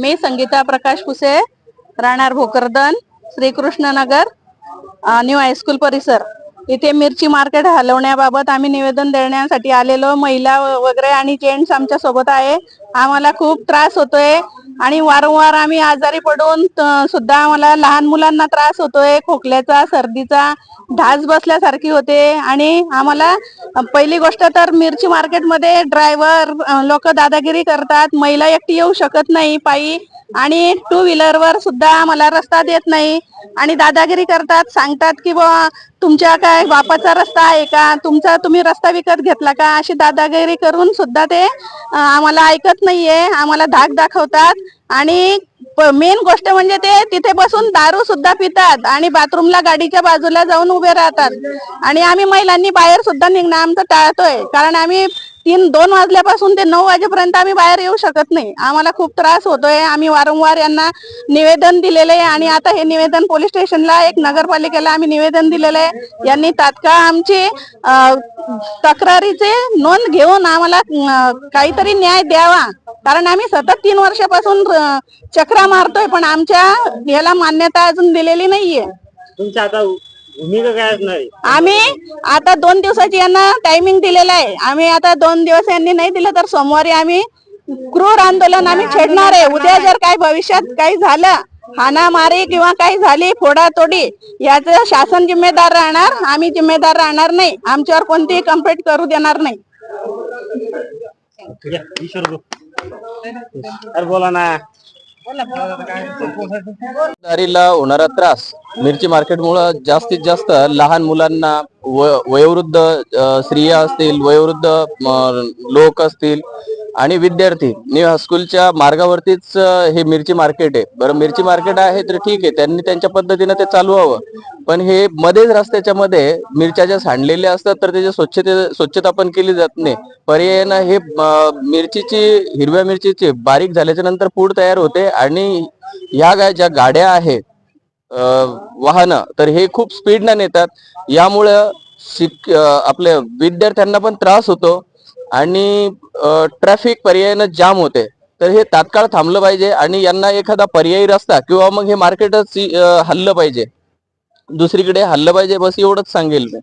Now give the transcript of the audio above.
मी संगीता प्रकाश कुसे राहणार Bhokardan Shri Krishna Nagar new high school परिसर. इथे मिरची मार्केट हलवण्याबाबत आम्ही निवेदन देण्यासाठी आलेलो. महिला वगैरे आणि जेंट्स आमच्यासोबत आहे. आम्हाला खूप त्रास होतोय. आणि वारंवार आम्ही आजारी पडून सुद्धा आम्हाला लहान मुलांना त्रास होतोय खोकल्याचा सर्दीचा ढास बसल्यासारखी होते. आणि आम्हाला पहिली गोष्ट तर मिरची मार्केटमध्ये ड्रायव्हर लोक दादागिरी करतात. महिला एकटी येऊ शकत नाही पायी. आणि टू व्हीलरवर सुद्धा आम्हाला रस्ता देत नाही. आणि दादागिरी करतात सांगतात की बुवा तुमच्या काय बापाचा रस्ता आहे का? तुमचा तुम्ही रस्ता विकत घेतला का? अशी दादागिरी करून सुद्धा ते आम्हाला ऐकत नाहीये आम्हाला धाक दाखवतात. आणि मेन गोष्ट म्हणजे ते तिथे बसून दारू सुद्धा पितात आणि बाथरूमला गाडीच्या बाजूला जाऊन उभे राहतात. आणि आम्ही महिलांनी बाहेर सुद्धा निघणं आमचं टाळतोय. कारण आम्ही तीन दोन वाजल्यापासून ते नऊ वाजेपर्यंत आम्ही बाहेर येऊ शकत नाही. आम्हाला खूप त्रास होतोय. आम्ही वारंवार यांना निवेदन दिलेलं आहे आणि आता हे निवेदन पोलीस स्टेशनला एक नगरपालिकेला आम्ही निवेदन दिलेलं आहे. यांनी तात्काळ आमची तक्रारीचे नोंद घेऊन आम्हाला काहीतरी न्याय द्यावा. कारण आम्ही सतत तीन वर्षापासून चक्रा मारतोय पण आमच्या याला मान्यता अजून दिलेली नाहीये. तुमची आता भूमिका काय असणार आहे? आम्ही आता दोन दिवसाची यांना टायमिंग दिलेला आहे. आम्ही आता दोन दिवस यांनी नाही दिलं तर सोमवारी आम्ही क्रूर आंदोलन आम्ही छेडणार आहे. उद्या जर काही भविष्यात काही झालं हाणामारी किंवा काही झाली फोडातोडी याच शासन जिम्मेदार राहणार आम्ही जिम्मेदार राहणार नाही. आमच्यावर कोणतीही कंप्लेंट करू देणार नाही. या, ईश्वर गो. अरे बोला ना. दारीला होणारा त्रास मिरची मार्केटमुळे जास्तीत जास्त लहान मुलांना व- वयोवृद्ध स्त्रिया असतील वयोवृद्ध लोक असतील आणि विद्यार्थी न्यू हायस्कूलच्या मार्गावरतीच हे मिरची मार्केट आहे. बरं मिरची मार्केट आहे तर ठीक आहे त्यांनी त्यांच्या पद्धतीनं ते चालवावं पण हे मध्येच रस्त्याच्या मध्ये मिरच्या ज्या सांडलेल्या असतात तर त्याची स्वच्छते स्वच्छता पण केली जात नाही. पर्यायानं हे मिरचीची हिरव्या मिरचीची बारीक झाल्याच्यानंतर पूड तयार होते आणि ह्या गा- ज्या गाड्या आहेत वाहनं तर हे खूप स्पीडनं नेतात. यामुळं शिक आपल्या विद्यार्थ्यांना पण त्रास होतो. आणि ट्रॅफिक पर्यायानं जाम होते. तर हे तात्काळ थांबलं पाहिजे आणि यांना एखादा पर्यायी रस्ता किंवा मग हे मार्केटच हल्लं पाहिजे. दुसरीकडे हल्लं पाहिजे बस एवढंच सांगेल मी.